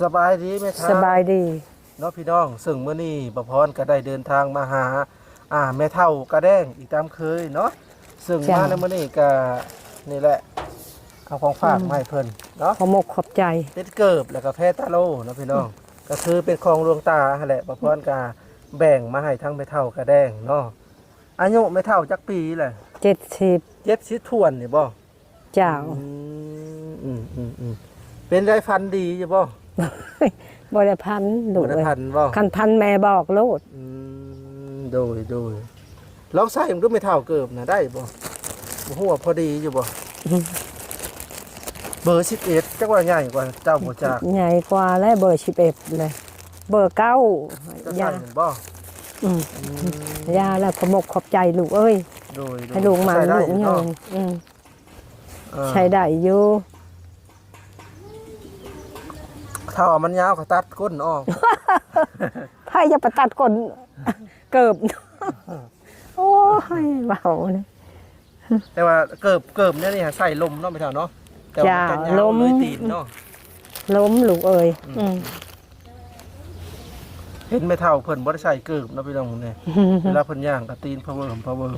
สบายดีไหมครับสบายดีเนาะพี่น้องซึ่งเมื่อนี้ประพรก็ได้เดินทางมาหา อ่าแม่เท่ากระแดงอีกตามเคยเนาะซึ่งจ้ะ มาในเมื่อนี้ก็นี่แหละเอาของฝากมาให้เพิ่นเนาะขอมกขอบใจเป็นเกิบแล้วก็แพตาโลเนาะพี่น้อง ก็คือเป็นของหลวงตาหั่นแหละประพรก็แบ่งมาให้ทั้งแม่เท่ากระแดงเนาะอายุแม่เท่าจักปีแหละเจ็ดสิบเจ็ดสิบทวนนี่บ่เจ้าอืมอืมอืมอืมเป็นไรฟันดีอยู่บ่ บริพันธ์ดูบ่ได้เลยพันบ่คันพันแม่บอกโลดอืมโดยโดยลองใส่มันดูไม่เท่าเกิบนะได้บ่บ่ฮู้ว่าพอดีอยู่บ่เบอร์11จักว่าใหญ่กว่าเจ้าบ่จากใหญ่กว่าและเบอร์สิบเอ็ดเลยเบอร์เก้าจะยาใส่มันบ่อืมอืมยาแล้วขอมกขอบใจลูกเอ้ยโดยโดยให้ลูกมาใส่ได้ลูกเงิเนาะนอืมเออใช้ได้อยู่ ถ้าว่ามันยาวก็ตัดก้นออก ไพ่จะประตัดคนเกิบ โอ้ยเบาเนี่ย แต่ว่าเกิบเกิบเนี่ยนี่ใส่ลมเนาะไม่เท่าเนาะแต่ว่ามันจะยาวจ้าลม เลยตีนเนาะ ล้มลูกเอ้ยอืม เห็นไม่เท่าเพิ่นบ่ได้ใส่เกิบเนาะพี่น้องเนี่ยเวลาเพิ่นย่างก็ตีนพะเวิร์มพะเวิร์ม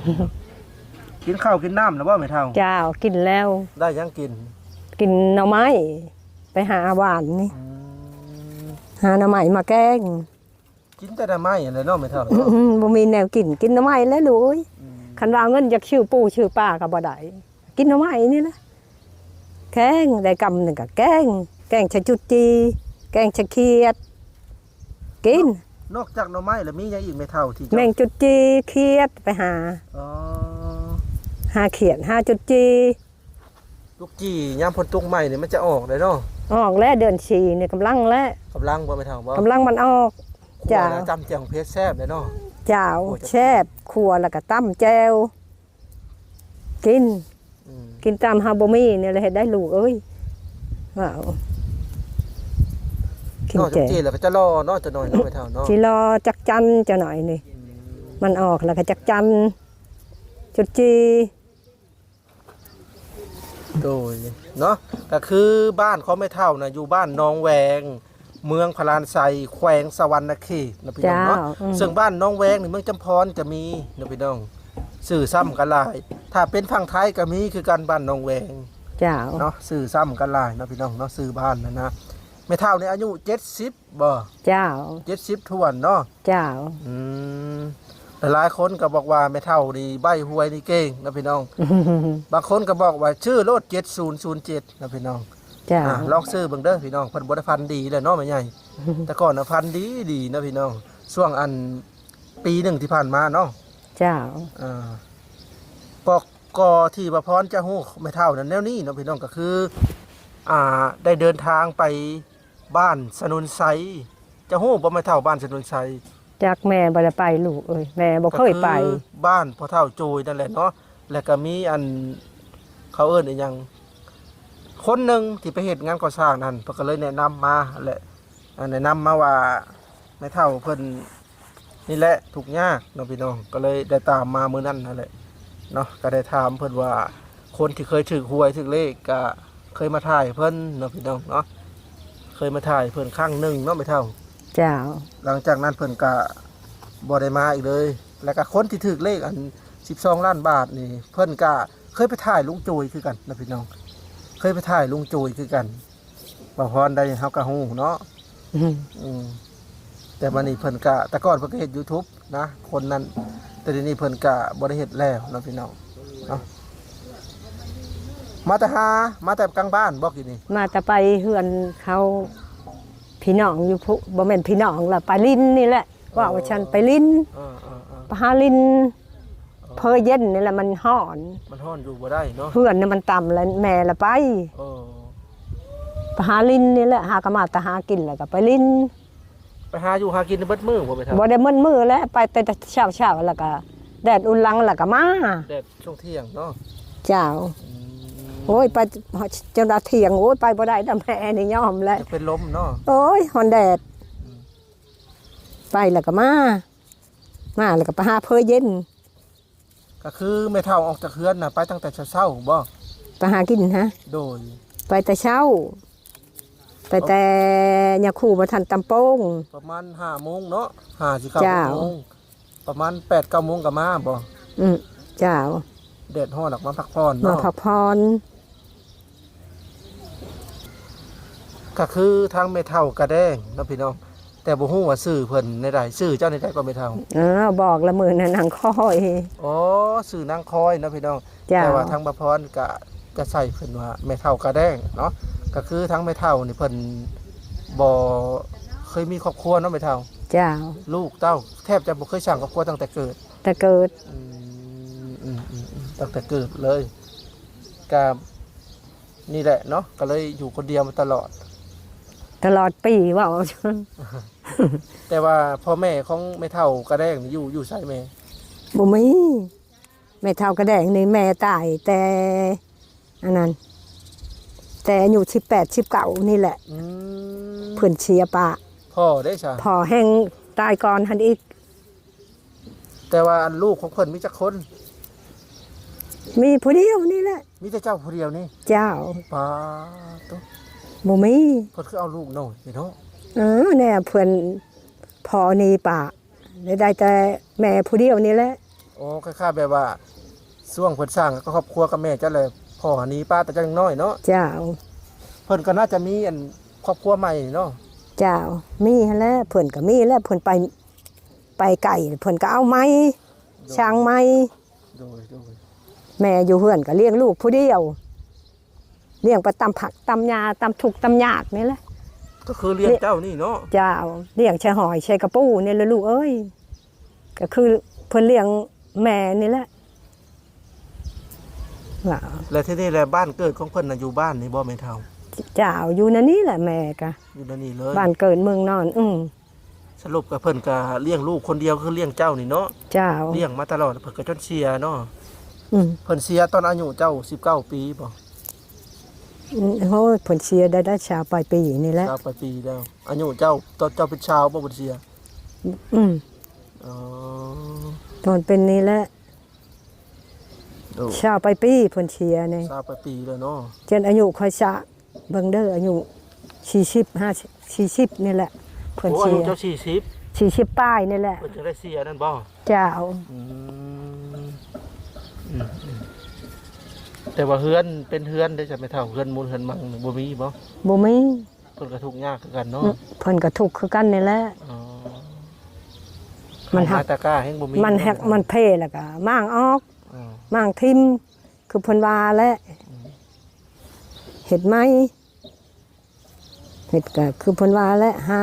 กินข้าวกินน้ำแล้วบ่ไม่เท่า เจ้ากินแล้ว ได้ยังกิน กินหน่อไม้ ไปหาหวานนี่ อืม หาหน่อไม้มาแกงกินแต่ละไม้อะไรเนาะไม่เท่าอื้อเนาะหือบ่มีแนวกินกินหน่อไม้แล้วลูกเอ้ยอืมคันว่าเอาเงินจากชื่อปู่ชื่อป้าก็บ่ได้กินหน่อไม้นี่แหละแกงได้กำหนึงก็แกงแกงชะจุดจี แกงชะเคียด กิน นอกจากหน่อไม้แล้วมีหยังอีกไม่เท่าที่แมงจุดจีเคียดไปหา อ๋อหาเขียดหาจุดจี ลูกจียามฝนตกใหม่นี่มันจะออกได้เนาะ ออกแล้วเดือนชีนี่กำลังแล้วกำลังบ่ไม่เท่าบ่กำลังมันออกจ้ะคั่วแล้วจำเจียงเพชรแซ่บเลยเนาะเจ้าโอ้จะแช่บครัวแล้วก็ตั้มแจวกินอืมกินตามฮาบ่มีเนี่ยเลยเฮ็ดได้ลูกเอ้ยว้าวกินนอกแจจากวจีแล้วก็จะรอเนาะจะหน่อยเนาะไม่เท่าเนาะสิรอจักจันจะหน่อยนี่มันออกแล้วก็จักจันจุดจี โดยเนาะก็คือบ้านเขาไม่เท่านะอยู่บ้านหนองแวง เมืองพลานไซแขวงสวรรณเขตนะพี่น้องเจ้าเนาะอืม ซึ่งบ้านหน้องแวงนี่เมืองจำพรจะมีนะพี่น้องสื่อซ้ำกันหลาย ถ้าเป็นฝั่งไทยก็มีคือกันบ้านหนองแวง เจ้าเนาะสื่อซ้ำกันหลายเนาะพี่น้องเนาะสื่อบ้านนะนะไม่เท่าในอายุ 70บ่เจ้า70ทวนเนาะเจ้าอืมแต่ หลายคนก็บอกว่าไม่เท่านี่ใบหวยนี่เก่งนะพี่น้อง บางคนก็บอกว่าชื่อโลด7007นะพี่น้องเจ้าอะลองซื้อเบิ่งเด้อพี่น้องเพิ่นบ่ได้พันธุ์ดีเลยเนาะแม่ใหญ่แต่ก่อนน่ะพันธุ์ดีดีนะพี่น้องช่วงอันปีหนึ่งที่ผ่านมาเนาะเจ้าอ่าปอกกอที่ประพรจะฮู้ไม่เท่านั้นแนวนี้เนาะพี่น้องก็คือ อ่าได้เดินทางไปบ้านสนุนไซจะฮู้บ่ไม่เท่าบ้านสนุนไซ จากแม่บ่ได้ไปลูกเอ้ยแม่บ่เคยไป ก็คือบ้านพ่อเท่าโจยนั่นแหละเนาะแล้วก็มีอันเขาเอิ้นอีหยัง คนหนึ่งที่ไปเห็นงานก่อสร้างนั่นเพิ่นก็เลยแนะนำมาแหละอ่าแนะนำมาว่าไม่เท่าเพิ่นนี่แหละถูกข์ยากเนาะพี่น้องก็เลยได้ตามมามื้อนั้นนั่นแหละเนาะก็ได้ถามเพิ่นว่า คนที่เคยถือหวยถือเลขก็เคยมาถ่ายเพิ่นเนาะพี่น้องเนาะเคยมาถ่ายเพิ่นครั้งหนึ่งเนาะไม่เท่า เจ้า หลังจากนั้นเพิ่นก็บ่ได้มาอีกเลย แล้วก็คนที่ถือเลขอัน 12 ล้านบาทนี่ เพิ่นก็เคยไปถ่ายลุงโจยคือกันนะพี่น้อง เคยไปถ่ายลุงโจยคือกันบ่พรได้เฮาก็ฮู้เนาะอืมอืมแต่มานี่เพิ่นก็แต่ก่อนเพิ่นก็เฮ็ด YouTube นะคนนั้น แต่เดี๋ยวนี้เพิ่นก็บ่ได้เฮ็ดแล้วเนาะพี่น้องเนาะมาแต่หามาแต่กลางบ้านบ่กินนี่ มาแต่ไปเฮือนเขา พี่น้องอยู่พุบ่แม่นพี่น้องล่ะไปลินนี่แหละว่าว่าฉันไปลินเออเออเออไปหาลินเพอเย็นนี่แหละมันฮ้อน มันฮ้อนอยู่บ่ได้เนาะเพื่อนนี่มันต่ำแล้วแม่ละไปเออไปหาลินนี่แหละหากะมาแต่หากินแล้วก็ไปลินไปหาอยู่หากินในเบิดมื้อบ่ไปทำบ่ได้มึนมือแล้วไปแต่เช้าเช้าๆแล้วก็แดดอุ่นหลังแล้วก็มาแดดช่วงเที่ยงเนาะเจ้า โอ้ยไปจนดาเที่ยงโอ้ยไปบ่ได้ดำแม่นี่ยอมแล้วจะเป็นลมเนาะโอ้ยฮอนแดด ไปแล้วก็มา มาแล้วก็ไปหาเพอเย็น ก็คือไม่เท่าออกจากเฮือนน่ะไปตั้งแต่เช้าๆบ่ไปหากินฮะ โดย ไปแต่เช้า ไปไปแต่ยาคูบ่ทันตำโป้งประมาณ5โมงเนาะ5สิเข้าจ้าโมงประมาณ8 9โมงก็มาบ่อืมเจ้าแดดฮ้อนออกมาพักผ่อนมาเนาะพักพร ก็คือทางแม่เฒ่ากระแดงเนาะพี่น้อง แต่บ่ฮู้ว่าชื่อเพิ่นในใดชื่อเจ้าในใดก็แม่เฒ่าเออบอกละมือน่ะนางคอยอ๋อชื่อนางคอยเนาะพี่น้องเจ้าแต่ว่าทางบพรก็จะใส่เพิ่นว่าแม่เฒ่ากระแดงเนาะก็คือทั้งแม่เฒ่านี่เพิ่นบ่เคยมีครอบครัวเนาะแม่เฒ่าเจ้าลูกเต้าแทบจะบ่เคยสร้างครอบครัวตั้งแต่เกิดแต่เกิดอืมอืมอืมอืมตั้งแต่เกิดเลยก็นี่แหละเนาะก็เลยอยู่คนเดียวมาตลอด ตลอดปีว่าแต่ว่าพ่อแม่ของแม่เฒ่ากระแดงนี่อยู่อยู่ไสแม่บ่มีแม่เท่ากระแดงนี่แม่ตายแต่อันนั้น แต่อายุ18 19นี่แหละอืมเพิ่นเชียร์ปะพ่อได้ซะพอแห้งตายก่อนหันอีก แต่ว่าอันลูกของเพิ่นมีจักคนมีผู้เดียวนี่แหละ มีแต่เจ้าผู้เดียวนี่เจ้าป้าตุ๊ บ่มีเพิ่นคือเอาลูกน้อยนี่เนาะเออแน่เพื่อนพอนี่ป่าได้ได้แต่แม่ผู้เดียวนี่แหละโอ้คล้ายๆแบบว่าช่วงเพิ่นสร้างก็ครอบครัวกับแม่เจ้าเลยพ่อหนีป้าแต่เจ้ายังน้อยเนาะเจ้าเพิ่นก็น่าจะมีอันครอบครัวใหม่เนาะเจ้ามีหั้นแหล้วเพื่อนก็มีแล้วเพื่อนไปไปไก่เพื่อนก็เอาไม้ช้างไม้โดยโดยแม่อยู่เฮือนก็เลี้ยงลูกผู้เดียว เลี้ยงไปตำผักตำยาตำถูกตำยากนี่แหละ ก็คือเลี้ยงเจ้านี่เนาะเจ้าเลี้ยงชายหอยชายกระปูนี่แหละลูกเอ้ยก็คือเพื่อนเลี้ยงแม่นี่แหละว่าและที่นี่แหละบ้านเกิดของเพิ่นน่ะอยู่บ้านนี่บ่แม่นเฒ่าเจ้าอยู่นั่นนี่แหละแม่กะอยู่นั่นนี่เลยบ้านเกิดเมืองนอน อืมสรุปกับเพิ่นก็เลี้ยงลูกคนเดียวคือเลี้ยงเจ้านี่เนาะเจ้าเลี้ยงมาตลอดเพิ่นก็จนเสียเนาะอืมเพิ่นเสียตอนอายุเจ้า19ปีบ่ อืมโอ้ยผลเชียร์ได้ได้ชาวปลายปีนี่แหละเจ้าไปปีแล้วอายุเจ้าตอนเจ้าเป็นชาวบ่บ่เสียอืมอ๋อตอนเป็นนี่แหละโอ้ชาวปลายปีผลเชียร์นี่ชาวไปปีแล้วเนาะจนอายุคอยชะเบิ่งเด้ออายุสี่สิบห้าสี่สิบนี่แหละผลโอ้อาเชียุยร์เจ้า40สี่สิบป้ายนี่แหละเพิ่นจะได้เสียนั่นบ่เจ้าอืมอืมอืม แต่ว่าเฮือนเป็นเฮือนได้จะไม่เท่าเฮือนมูลเฮือนมังนี่บ่มีบ่บ่มีเพิ่นก็ทุกข์ยากคือกันเนาะเพิ่นก็ทุกข์คือกันนี่แหละอ๋อมันหัหากตะกร้าแห่งบ่มีมันแฮกมันเพแล้วก็ม่างออกอ๋อม่างทิมคือเพิ่นว่าแหละเห็ดไหมเห็ดก็คือเพิ่นว่าแหละหา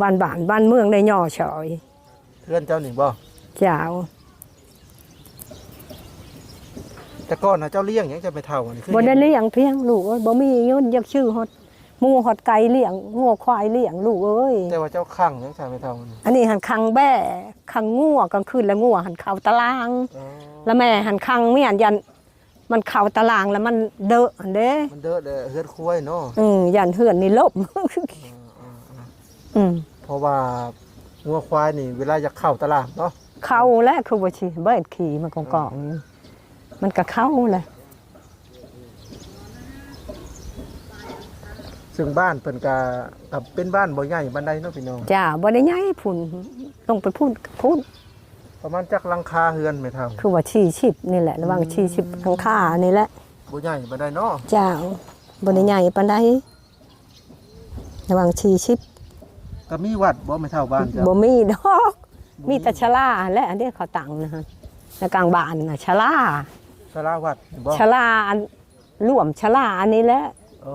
บ้านบ้านบ้านเมืองได้ย่อชอยเฮือนเจ้านี่บ่เจ้า แต่ก่อนน่ะเจ้าเลี้ยงหยังจะไม่เท่าอันนี้คือบ่ได้เลี้ยงเพียงลูกเอ้ยบ่มีเงินอยากชื่อฮอดหมูฮอดไก่เลี้ยงงัวควายเลี้ยงลูกเอ้ยแต่ว่าเจ้าข้างหยังจะไม่เท่าอันนี้อันนี้หันคังแบ่คังงัวกลางคืนแล้วงัวหันเข้าตาราง อ๋อแล้วแม่หันคังเมียนยันมันเข้าตารางแล้วมันเดอะอันเด้มันเด้อเด้อเฮือนคุ้ยเนาะอืมยันเฮือนนี่ลบ อืมเพราะว่างัวควายนี่เวลาจะเข้าตลาดเนาะเข้าแล้วคือบ่สิเบิดขี่มันกองกองๆนี่ มันก็เข้าแหละซึ่งบ้านเพิ่นก็กับเป็นบ้านบ่ใหญ่บันไดเนาะพี่น้อง จ้าบ่ได้ใหญ่พุ่นลงไปพุ่นพุ่นประมาณจักหลังคาเฮือนไม่เท่าคือว่า40นี่แหละระหว่าง40ข้างค่านี่แหละ บ่ใหญ่บันไดเนาะเจ้าบนใหญ่ปานใดระหวังชีชิบก็มีวัดบ่ไม่เท่าบ้านเจ้าบ่มีดอก มีแต่ชะลาและอันนี้เขาตังนะฮะในกลางบ้านน่ะชะลา สาราวัดนี่บ่ชะลาอันร่วมชะลาอันนี้แหละโอ้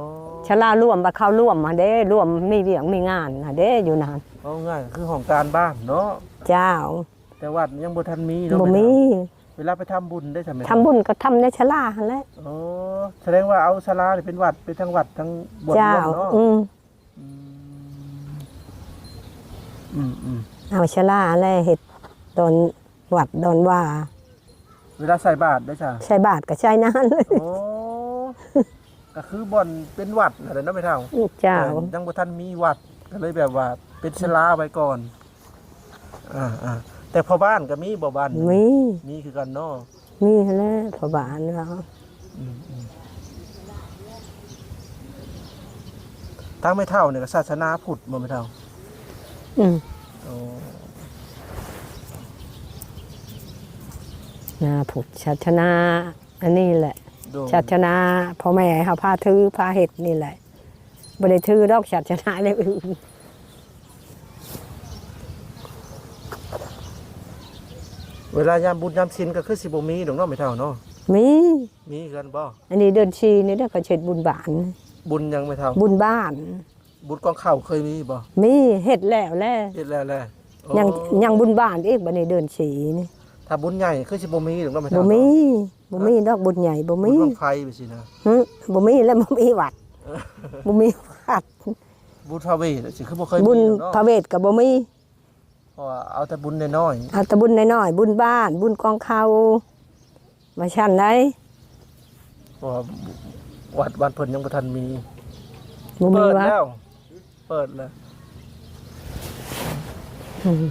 ชะลาร่วมบ่เข้าร่วมมาเด้ร่วมมีเวียงมีงานน่ะเด้อยู่นานเอาง่ายคือของการบ้านเนาะเจ้า แต่วัดยังบ่ทันมีเนาะบ่มีเวลาไปทำบุญได้ใช่ไหมทำบุญก็ทำในชะลาหั่นแหละโอ้แสดงว่าเอาศาลานี่เป็นวัดเป็นทั้งวัดทั้งบวชเจ้ารวมเนาะอืมอืมอืมเอาชะลาแลเฮ็ดดอนวัดดอนว่า เวลาใส่บาตรได้จ้ะใช้บาทก็ใช้นานเลยโอ้ก็คือบ่อนเป็นวัดอะไรเนาะไม่เท่าเจ้าแต่ยังบ่ทันมีวัดก็เลยแบบว่าเป็นศาลาไว้ก่อนอ่าอ่าแต่พอบ้านก็มีบ่บ้านมีมีคือกันเนาะมีหั่นแหละพอบานเราอืมอืมางไม่เท่าเนี่ยก็ศาสนาพุทธบ่ไม่เท่า อืม โอ้ นาผุดชัชนา อันนี้แหละโดยชัชนาพ่อแม่เขาพาถือพาเห็ดนี่แหละบ่ได้ถือดอกชัชนาเลยอื่นเวลายามบุญยามศีลก็คือสิบ่มีดอกเนาะไม่เท่าเนาะมีมีกันบ่อันนี้เดินชีนี่เด้อเขาเช็ดบุญบาน บุญยังไม่เท่าบุญบ้าน บุญกองข้าวเคยมีบ่มีเห็ดแล้วแหละเฮ็ดแล้วแหละโอ้ยังยังบุญบ้านอีกบัดนี้เดินชีนี่ ถ้าบุญใหญ่คือสิบ่มีดอกเนาะไม่บ่เท่ามีเนาะบ่มีดอกบุญใหญ่บ่บุมีญบังไฟไปสินะหึบ่มีแล้วบ่มีวัดบ่มีวัดบุญพระเวทสิคือบ่เคยบุญมีดอกเนาะพระเวทก็บ่มีเพราะว่าเอาแต่บุญน้อยเอาแต่บุญน้อยๆบุญบ้าน บุญกองเขามาชั้นได้ๆเพราะว่าวัดวัดเพิ่นยังบ่ทันมีบ่มีเปิดวัดแล้วเปิดแล้ว อืม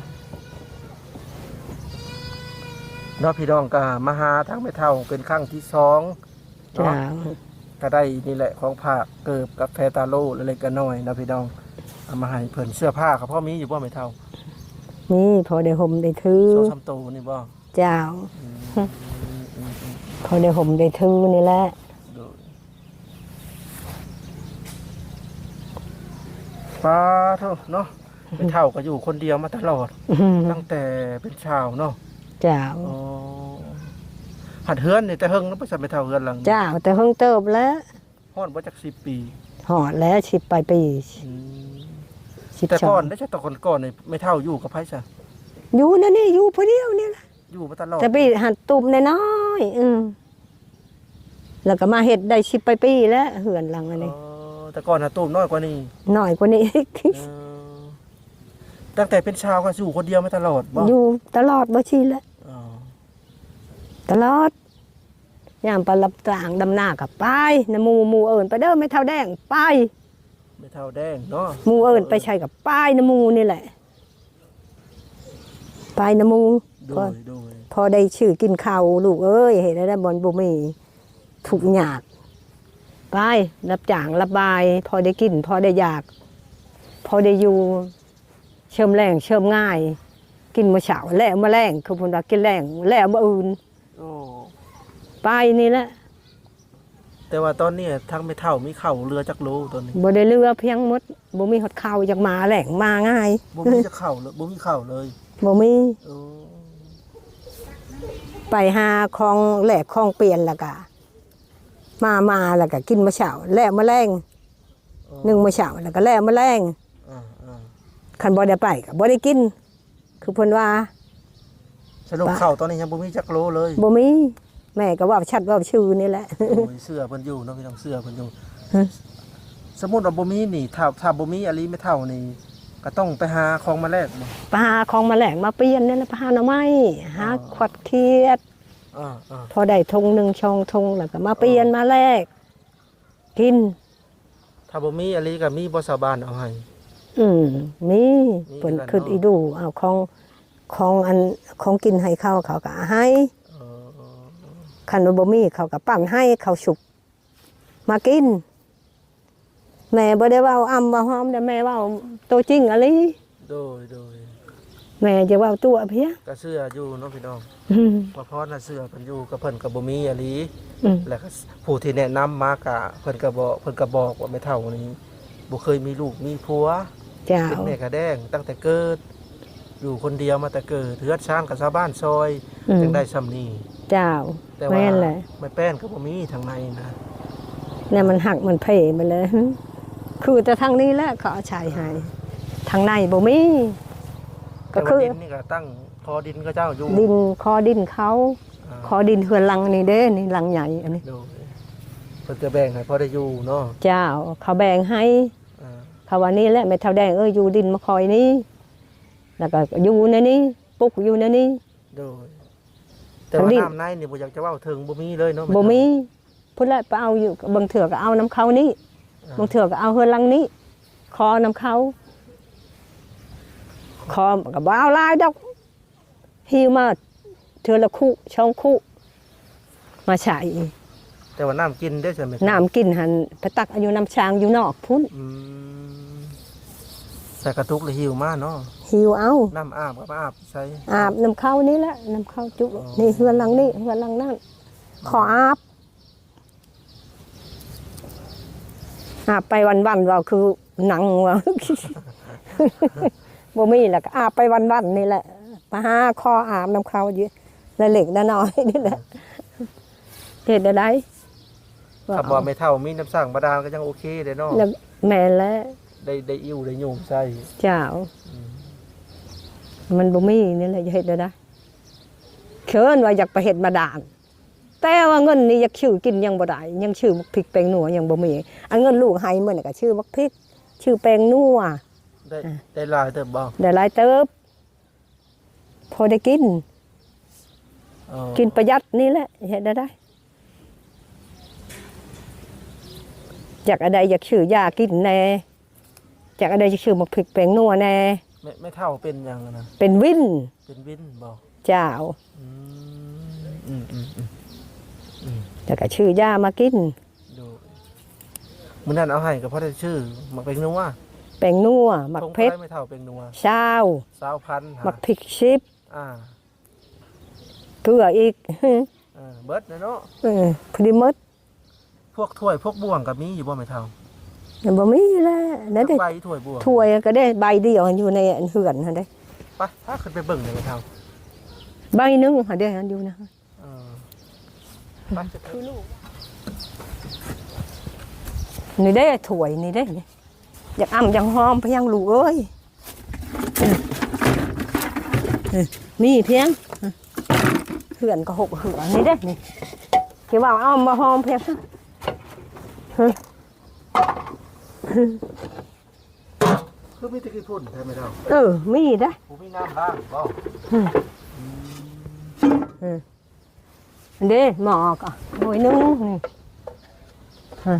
เนาะพี่น้องก็มาหาทางไม่เท่าเป็นครั้งที่สองจ้าเนาะก็ได้นี่แหละของผ้าเกิบกับแฟตาโลเล็กๆก็น้อยๆนะพี่น้องเอามาให้เพิ่นเสื้อผ้าครับพ่อมีอยู่บ่ไม่เท่านี่พอได้ห่มได้ถือโซซัมโตนี่บ่เจ้าพอได้ห่มได้ถือนี่แหละโดยป้าเท่าเนาะไม่เท่าก็อยู่คนเดียวมาตลอดอืมตั้งแต่เป็นชาวเนาะ เจ้าอ๋อหัดเฮือนนี่แต่เฮิงแล้วบ่จะไม่เท่าเฮือนหลังเจ้าแต่เพิ่งเติบแล้วฮอดบ่จัก10ปีหอดแล้วสิบปลายปีอืมสิบแต่สอก่องนได้แต่ตอนก่อนนี่ไม่เท่าอยู่กับไผซะอยู่นั่นนี่อยู่ผู้เดียวนี่แหละอยู่มาตลอดแต่ปีหัดตุ่มน้อยๆอืมแล้วก็มาเฮ็ดได้สิบปลายปีแล้วเหือนหลังอันนี้ อ๋อแต่ก่อนน่ะตูมน้อยกว่านี้น้อยกว่านี้อีกเออตั้งแต่เป็นชาวก็อยู่คนเดียวมาตลอดบ่อยู่ตลอดบ่ชีแล้วอ๋อ ตลอดยามไปรับต่างดำหน้ากับไปนะหมูหมูเอิญไปเด้อไม่เท่าแดงไปไม่เท่าแดงเนาะหมูเอิญไปใช้กับป้ายนะหมูนี่แหละไปนะหมูโดพอยโดยพอได้ชื่อกินข้าวลูกเอ้ยเห็นได้บอลบุมีถูกหยากไปรับจ้างรับบาย พอได้กิน พอได้อยาก พอได้อยู่เชื่อมแรงเชื่อมง่าย กินมาเช้าแล้วมาแรงคือเพนว่ากินแรงแล้วมาอื่นโอ้ ไปนี่แหละแต่ว่าตอนนี้ทั้งไม่เท่ามีเข่าเรือจักโลตอนนี้บ่ได้เรือเพียงหมดบ่มีหดข้าวจากมาแหลงมาง่ายบ่มีจะเข่าเลยบ่มีเข่าเลยบ่มีโอ้ไปหาของแหลกของเปลี่ยนแล้วก็มามาแล้วก็กินมะเช้าแล้วมาแรงโอ้นึ่งมะเช้าแล้วก็แล้วมาแรงอ่าอ่าคันบ่ได้ไปก็บ่ได้กิน คือเพิ่นว่าสรุปเข่าตอนนี้ยังบ่มีจักโลเลยบ่มี แม่ก็เว่าชัดเว่าชื่อนี่แหละโอ้ยเสื้อเพิ่นอยู่เนาะพี่น้องเสื้อเพิ่นอยู่ฮะสมมุติว่าบ่มีนี่ถ้าถ้าบ่มีอลีไม่เท่านี่ก็ต้องไปหาของมาแลกบ่ไปหาของมาแหลงมาเปลี่ยนนี่แหละไปหาหน่อไม้หาอ๋อขวดเคียดอ่าอ่าพอได้ทงหนึ่งชองทงแล้วก็มาเปลี่ยนมาแลกกิน ถ้าบ่มีอลีก็มีบ่ชาวบ้านเอาให้อืมมีมีเปิ่นกันขึ้นเนาะอีดูเอาของของอันของกินให้เขาเขาก็ให้เออเออ คันว่าบ่มีเขาก็ปั้นให้เขาสุกมากิน แม่บ่ได้เว้าอำว่าหอมแต่แม่เว้าตัวจริงอะไรโดยโดยแม่จะเว้าตัวเพียก็เสื้ออยู่เนาะพี่น้องอืม พอพอน่ะเสื้อเพิ่นอยู่กับเพิ่นก็บ่มีอลีอืม แล้วก็ผู้ที่แนะนำมากะเพิ่นก็บอกเพิ่นก็บอกว่าไม่เท่านี้บ่เคยมีลูกมีผัว เจ้า เป็นแม่กระแดงตั้งแต่เกิด อยู่คนเดียวมาแต่เกิดเทือดช้างกับชาวบ้านซอยอืม จึงได้ซ้ำนี้เจ้าแต่ว่าแม่นเลยไม่แป้นก็บ่มีทางในนะเนี่ยมันหักมันเพไปเลย คือแต่ทางนี้แหละเขาเอาชายให้ทางในบ่มี ก็แต่คืว่าอ ดินนี่ก็ตั้งคอดินก็เจ้าอยู่ดินคอดินเขาาคอดินเฮือนหลังนี่เด้นี่หลังใหญ่อันนี้ โดยเพิ่นจะแบ่งให้พอได้อยู่เนาะเจ้าเขาแบ่งให้อ่า เขาว่านี่แหละไม่เท่าแดงเอ้ยอยู่ดินมาคอยนี้ แล้วก็อยู่ในนี้ปุกอยู่ในนี้ โดยแต่ว่าทางดินน้ำในนี่บ่อยากจะเว้าถึงบ่มีเลยเนาะบ่มีพุ่นละไปเอาอยู่บางเถื่อก็เอาน้ำเขานี่อ่าบางเถื่อก็เอาเฮือนหลังนี้ คอน้ำเขาคอก็บ่เอาหลายดอกหิวมาเถื่อละคู่ช่องคู่มาใช้แต่ว่าน้ำกินได้ใช่ไหมน้ำกินหันไปตักเอาอยู่น้ำช้างอยู่นอกพุ่นอืม ส่กระตุกเลยหิวมาเนาะหิวเอาน้ำอาบก็มาอาบใส่อาบน้ำเข้านี่แหละน้ำเข้าจุอ๋อนี่เฮือนหลังนี่เฮือนหลังนั่นขออาบอาบไปวันๆว่าคือหนังว่าบ่มีแหละก็อาบไปวันๆนี่แหละมาหาคออาบน้ำเข้าอยู่ละเล็กละน้อยนี่แหละเฮ็ดได้ถ้าบ่ไม่เท่ามีน้ำสั่งบาดาลก็ยังโอเคเด้เนาะแล้วแม่นแล้ว ได้ได้อิ่วได้โยมใส่เจ้า มันบ่มีนี่แหละจะเฮ็ดได้ได้เคินว่าอยากไปเฮ็ดมาดานแต่ว่าเงินนี่อยากชื่อกินยังบ่ได้ยังชื่อบักพริกแปลงนัวยังบ่มีอันเงินลูกให้มื้อนี่ก็ชื่อบักพริก ชื่อแปลงนัวได้ได้หลายเติบบ่ได้หลายเติบ พอได้กินเออกินประหยัดนี่แหละเฮ็ดได้ได้อยากอะไรอยากชื่อยากินแน่ อยากอะไรอยากชื่อบักพริกแปลงนัวแน่ไม่ไม่เท่าเป็นหยังนะเป็นวินเป็นวินบ่เจ้าอืมอืมอืมอืมแล้วก็ชื่อยามากินดูมื้อนั้นเอาให้ก็เพราะได้ชื่อมักเป็นนัวแปลงนัวหมักทงเพชรไไม่เท่าเป็นนัวชาวสาวพันหาหมักพริกชิปอ่าเกลืออีกเออเบิดนะเนาะเออพอดีหมดพวกถ้วยพวกบ่วงก็มีอยู่บ่ไม่เท่ายัง บ่มีแล้วนั่นเด้ใบถ้วยบ่วงถ้วยก็ได้ใบเดียวอยู่ในอันเหือนหั่นเด้ไปถ้าขึ้นไปเบิ่งเลยไม่เท่าใบหนึงหั่นเด้อันอยู่นะเออไปจะคือลูกนี่ได้ถ้วยนี่ได้นี่อยากอ้ำอยากหอมเพียงลูกเอ้ยเออเออมีเพียงเออเหือนก็หกเหือนนี่ได้นี่ที่ว่าอ้อมมาหอมเพียงเออ คือมีแตะกี้พุ่นใช่ไหมเท่าเออมีได้ผมมีน้ำล้างบ่อันเด้หมอกอะหน่วยหนึงนี่ฮะ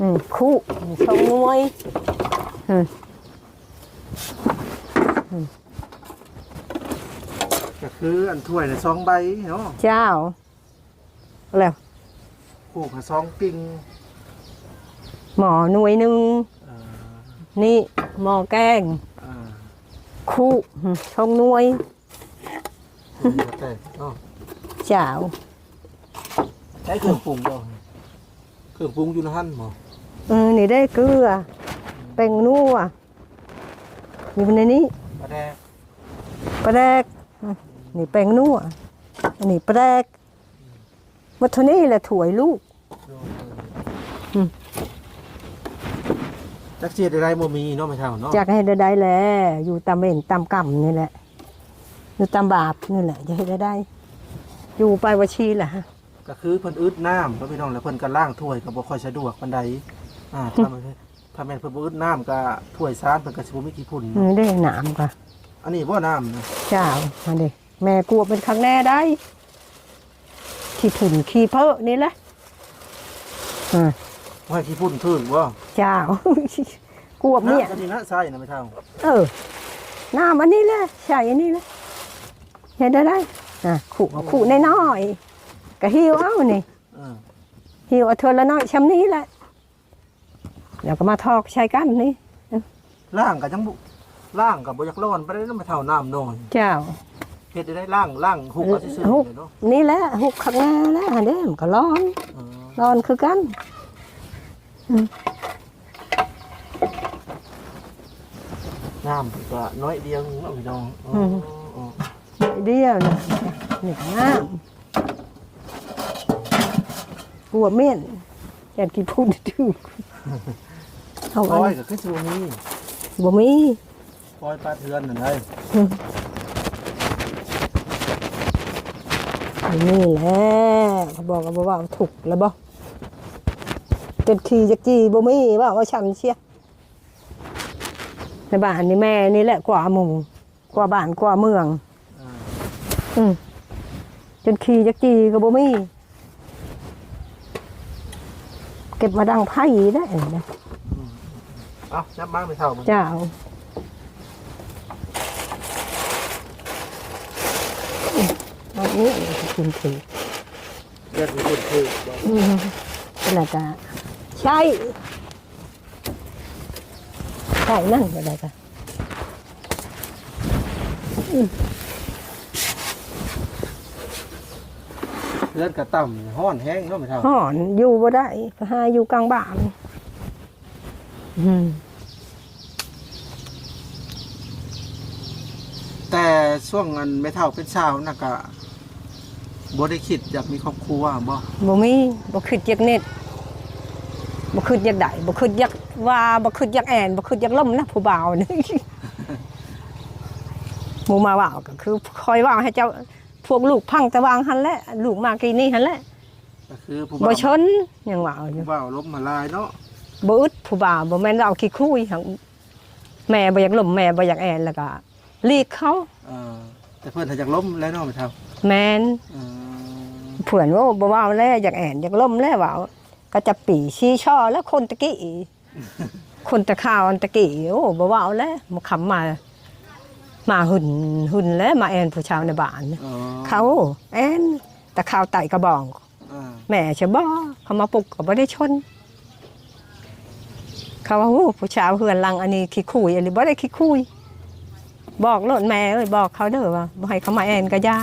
อืมคู่นี่สองหน่วยอืมก็คืออันถ้วยในซองใบเนาะเจ้าแล้ว ผูกกับซองกิ่งหมอหน่วยหนึ่งเออนี่หมอแกงอ่าคู่อืมสองหน่วยแต่เนาะเจ้าใช้เครื่องปรุงบ่เครื่องปรุงอยู่ในหั่นบ่เออนี่ได้เกลือแป้งนัวอยู่ในนี้ปลาแดกปลาแดกอืมนี่แป้งนัวอันนี้ปลาแดกวัตถุนี้แหละถวยลูกดูอืม จักเจียดอะไรบ่มีเนาะไม่เท่าเนาะจากให้ได้ได้แหละอยู่ตามเองตามกรรมนี่แหละ อยู่ตามบาปนี่แหละจะให้ได้ได้ อยู่ไปวชีแหละฮะก็คือเพิ่นอึดน้ำก็พี่น้องแล้วเพิ่นก็ล้างถ้วยก็บ่ค่อยสะดวกปานใดอ่าถ้ามันถ้าแม่นเพิ่นบ่อึดน้ำก็ถ้วยซานเพิ่นก็สิบ่มีกี่พุ่นนี่เนาะได้หนามค่ะอันนี้บ่น้ำนะเจ้าอันนี้แม่กลัวเป็นครั้งแน่ได้ขี้ผุ่นขี้เพอะนี่แหละอ่า ว่ากี่พุ่นพื้นบ่เจ้ากลัวเนี่ยำก็นี่นะใส่นะไม่เท่าเออน้ำอันนี้แหละใช่อันนี้แหละเห็นได้ได้อะขู่เอาขู่น้อยๆก็หิวเอานี่เออหิวเอาเทอละน้อยช้ำนี้แหละแล้วก็มาทอกใช้กันนี่ล่างก็จังบุล่างก็บ่อยากร้อนไปได้นะไม่เท่าน้ำน้อยเจ้า เฮ็ดได้ได้ล่างล่างหุกเอาซื่อหุบๆเลยเนาะนี่แหละหุบขังงาแล้วอันเด้มันก็ร้อนเออร้อนคือกันน้ำก็น้อยเดียวเนาะพี่น้องอ๋ออ๋อเดียวนะนี่ก็น้ำกลัวเม่นอยากกินพูดถูกเอาปอัล่อยนก็คือสิบ่มีบ่มีปล่อยปลาเทือนนั่นได้ นี่แหละเขาบอกกันว่าถูกแล้วบ่เจ็ดขี่จักจีบ่มีว่าว่าฉันเชียในบ้านนี่แม่นี่แหละกว่าหมู่กว่าบ้านกว่าเมืองอ่าอืมจนขี่จักจีก็บ่มีเก็บมาดังไผ่ได้นะเอ้าจับมาไม่เท่ามันเจ้า อันนี้กินถือเรียกมีคนคือบ่อืมเป็นอะไรกะใช่ใช่นั่นก็ได้ค่ะเลือดกระต่ำห้อนแห้งเนาะไม่เท่าห่อนอยู่บ่ได้ไปหาอยู่กลางบ้านอืมแต่ช่วงนั้นไม่เท่าเป็นสาวน่ะก็ บ่ได้คิดอยากมีครอบครัวบ่บ่มีบ่คิดอยากเน็ตบ่คิดอยากได้บ่คิดอยากว่าบ่คิดอยากแอนบ่คิดอยากล่มนะผู้บ่าวนี่หมู่มาว่าวก็คือคอยว่าวให้เจ้าพวกลูกพังตะวางหันแหละลูกมากีนี่หันแหละก็คือผู้บ่บ่าวชนยังว่าวอยู่ผู้บ่าวลบมาลายเนาะบ่อึดผู้บ่าวบ่แม่นเราขี้คุยหังแม่บ่อยากล่มแม่บ่อยากแอนแล้วก็ลีกเขาเออแต่เพิ่นถ้าอยากล้มแล้วเนาะไม่เท่าแม่นเออ เผื่อนว่าบ่ว่าวแล้วอยากแอนอยากล่มแล้วว่าวก็จะปีชี้ช่อแล้วคนตะกี้คนตะข่าวอันตะกี้โอ้บ่ว่าวแล้วมาคำมา มาหุ่นหุ่นแล้วมาแอนผู้ชาวในบ้านอ๋อเขาแอนตะข่าวไต่กระบองอ่าแม่ชะบ่เขามาปลุกก็บ่ได้ชน เขาว่าโอ้ผู้ชาวเฮือนลังอันนี้ขี้คุยอันนี้บ่ได้ขี้คุย บอกโลดแม่เอ้ยบอกเขาเด้อว่าบ่ให้เขามาแอนก็ย่า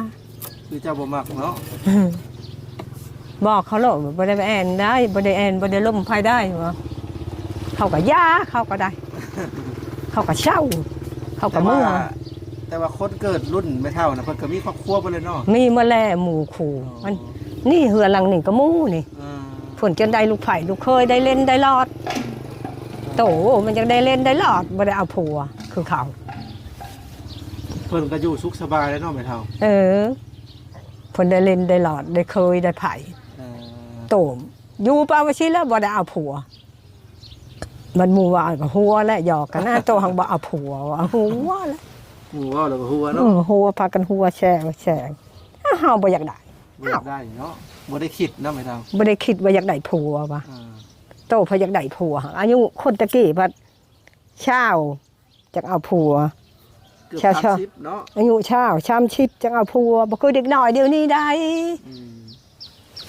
คือเจ้าบ่มักเนาะบอกเขาโลดว่าบ่ได้ไปแอนได้บ่ได้แอนบ่ได้ล่มไฟได้ว่าเขาก็ย่าเขาก็ได้ เขาก็เช่า เขาก็แต่ว่าเมื่อแต่ว่าคนเกิดรุ่นไม่เท่านะเพิ่นก็มีครอบครัวไปเลยเนาะมีมาแลหมู่ขู่มันนี่เฮือนหลังนี่ก็หมู่นี่อ่าผลจนได้ลูกไผ่ลูกเคยได้เล่นได้รอด โตมันจะได้เล่นได้รอดบ่ได้เอาผัวคือเขาเพิ่นก็อยู่สุขสบายแล้วเนาะไม่เท่า เออ ผลได้เล่นได้รอดได้เคยได้ไผ่เออโตมอยู่ปาวชิแล้วบ่ได้เอาผัว มันหมู่ว่าก็หัวและหยอกกันหน้าโตหังบ่เอาผัวว่าหัวแล้วหมู่เว่าแล้วก็หัวเอเนาะอหัวพากันหัวแช่แช่อ้าวเฮาบ่อยากได้บ่อยากได้เนาะบ่ได้คิดเนาะไม่เท่าบ่ได้คิดว่าอยากได้ผัวว่ะอ่าโตพออยากได้ผัวอายุคนตะกี้พัดเช้าจักเอาผัว เกือบใช่ใช่30เนาะอายุเช้าชามชิบจักเอาผัวบ่คือเด็กน้อยเดี๋ยวนี้ได้ อืม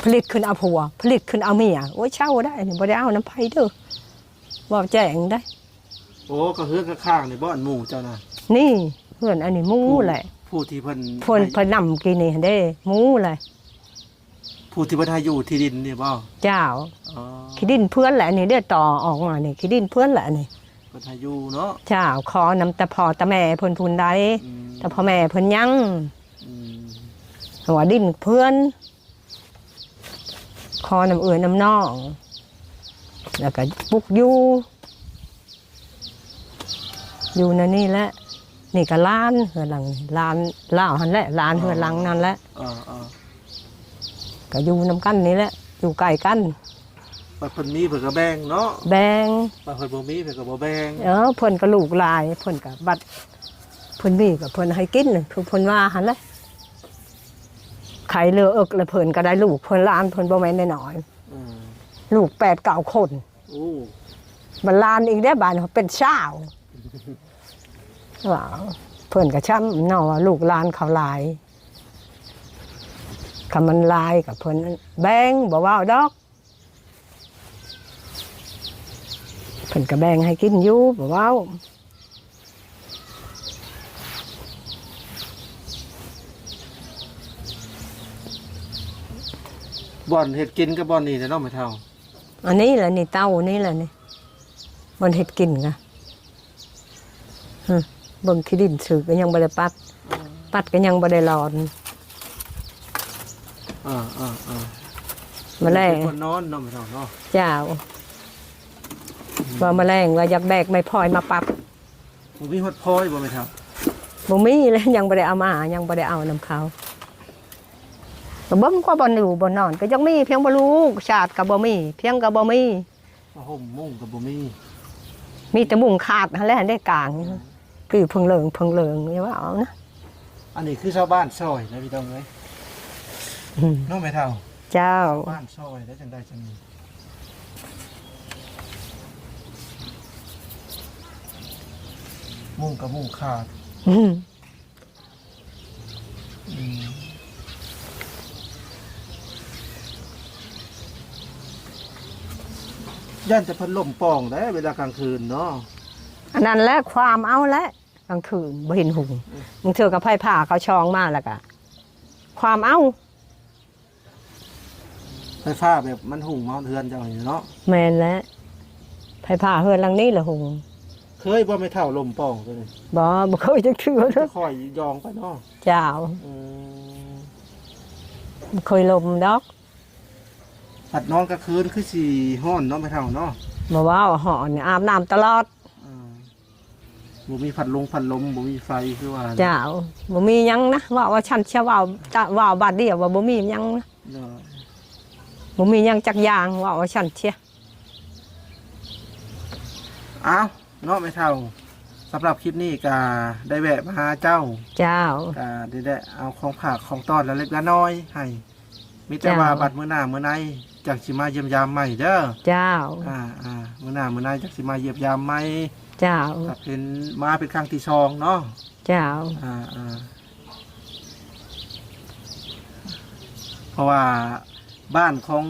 ผลิตขึ้นเอาผัว ผลิตขึ้นเอาเมียโอ้ยเช่าได้นี่บ่ได้เอาน้ำไผเด้อบ่แจ้งได้ โอ้ก็เฮือนข้างๆนี่บ่อันหมู่เจ้าน่ะนี่เพื่อนอันนี้หมูแหละผู้ที่เพิ่นเพิ่นเพนนำกินนี่เด้หมูแหละผู้ที่เพิ่นให้อยู่ที่ดินนี่บ่เจ้า อ๋อขี้ดินเพื่อนแหละนี่ได้ต่อออกมานี่ขี้ดินเพื่อนแหละนี่เพิ่นให้อยู่เนาะเจ้าขอนำแต่พ่อแต่แม่เพิ่นทุนได้อืมแต่พ่อแม่เพิ่นยังอืมหัวดินเพื่อนคอน้ำเอื่นน้ำนองแล้วก็ปลุกอยู่อยู่นั่นนี่แหละนี่ก็ล้านเฮือนหลังล้านล่าวหันแหละล้านเฮือนหลังนั่นแหละ อ่าอ่าก็อยู่น้ำกันนี่แหละ อยู่ใกล้กัน บัดเพิ่นมีเพิ่นก็แบ่งเนาะแบงบัดเพิ่นบ่มีเพิ่นก็บ่แบ่งเออเพิ่นก็ลูกหลายเพิ่นก็บัดเพิ่นมีก็เพิ่นให้กินคือเพิ่นว่าหันแหละไข่เรือเอิกแล้วเพิ่นก็ได้ลูกเพิ่นหล้านเพิ่นบ่แม่นน้อยอืมๆลูกแปดเก้าคนโอ้บันลานอีกได้อบานเขาเป็นเช้าวว้าวเพื่อนกับช้ำเนาะว่าลูกหลานเขาหลายคำมันหลายกับเพื่อนแบงบอกว่าเอาดอก เพิ่นก็แบ่งให้กินอยู่บอกว่าเอาบ่อนเฮ็ดกินกับบ่อนนี่แหละเนาะไม่เท่าอันนี้แหละนี่เต้านี่แหละนี่มันเห็ดกินกะฮึเบิ่งขี้ดินสือก็ยังบ่ได้ปัด ปัดก็ยังบ่ได้หลอนอ่าอ่าอ่าแมาแล้งเป็นคนนอนเนาะไม่เท่าเนาะ เจ้า ว่าแมาแรงว่าอยากแบกไม่พลอยมาปรับบ่มีฮอดพอยบ่ไม่เท่าบ่มีเลยยังบ่ได้เอามายังบ่ได้เอานำเขาก็เบิ่งกว่าบ่อยู่บ่นอน ก็ยังมีเพียงบ่ลูกชาติก็บ่มี เพียงก็บ่มีผ้าห่มมุ้งก็บ่มี มีแต่มุงขาดนั่นแหละได้กลางคือเพิ่งเลิงเพิ่งเลิงอย่าว่าเอานะอันนี้คือชาวบ้านซอยนะพี่ต้องเอ้ยอืมเนาะไม่เท่า เจ้าบ้านซอยแล้วจังได้จังมี มุ้งกับมุ้งขาดอืมอืมย่านจะพัดลมป่องได้เวลากลางคืนเนาะอันนั้นแหละความเอาแหละกลางคืนบ่เห็นหุงมึงเถือกับไผ่ผ่าเขาชองมาแล้วก็ความเอาไฟฟ้าแบบมันหุ่งเมาเทือนเจ้าอยู่เนาะแม่นแล้วไผ่ผ่าเฮือนหลังนี้ละหุง เคยบ่ไม่เท่าลมป่องตัวนี้บ่บ่เคยจักเทื่อเด้อค่อยยองไปเนาะเจ้าอืมบ่เคยลมดอกผัดนอนกลางคืนคือสิฮ้อนเนาะไม่เท่าเนาะบ่ว่าหอนนี่อาบน้ำตลอด อ่าบ่มีผัดลงผัดลมบ่มีไฟคือว่าเจ้าบ่มีหยังนะว่าว่าฉันจะเว้าตะเว้าบาดเดียวว่าบ่มีหยังนะเนาะบ่มีหยังจักอย่างว่าว่าฉันเชียอ้าว เนาะไม่เท่าสำหรับคลิปนี้ก็ได้แวะมาหาเจ้าเจ้า ก็ได้ได้เอาของผักของตอนละเล็กละน้อยให้มีแต่จ้าว่าบัดมื้อหน้ามื้อในจากสิมาเยี่ยมยามใหม่เด้อเจ้า อ่าอ่ามื้อหน้ามื้อในจากสิมาเยี่ยมยามใหม่เจ้า ก็เป็นมาเป็นครั้งที่สองเนาะ เจ้า อ่าอ่าเพราะว่าบ้านของ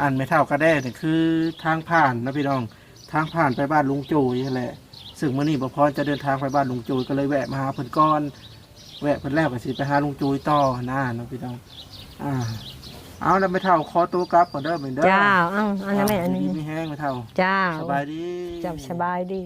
อันไม่เท่าก็ได้เนี่ยคือทางผ่านนะพี่น้อง ทางผ่านไปบ้านลุงจูยนั่นแหละซึ่งมื่อนี้บ่พรจะเดินทางไปบ้านลุงจูยก็เลยแวะมาหาเพิ่นก่อน แวะเพิ่นแล้วก็สิไปหาลุงจูยต่อหน้าเนาะพี่น้องอ่าเอาแล้วไม่เท่าขอตัวกลับก่อนเด้อเหมือนเด้อเจ้าเอ้าอันนั้นแม่อันนี้ ดีไม่แห้งไม่เท่าเจ้าสบายดี เจ้าสบายดี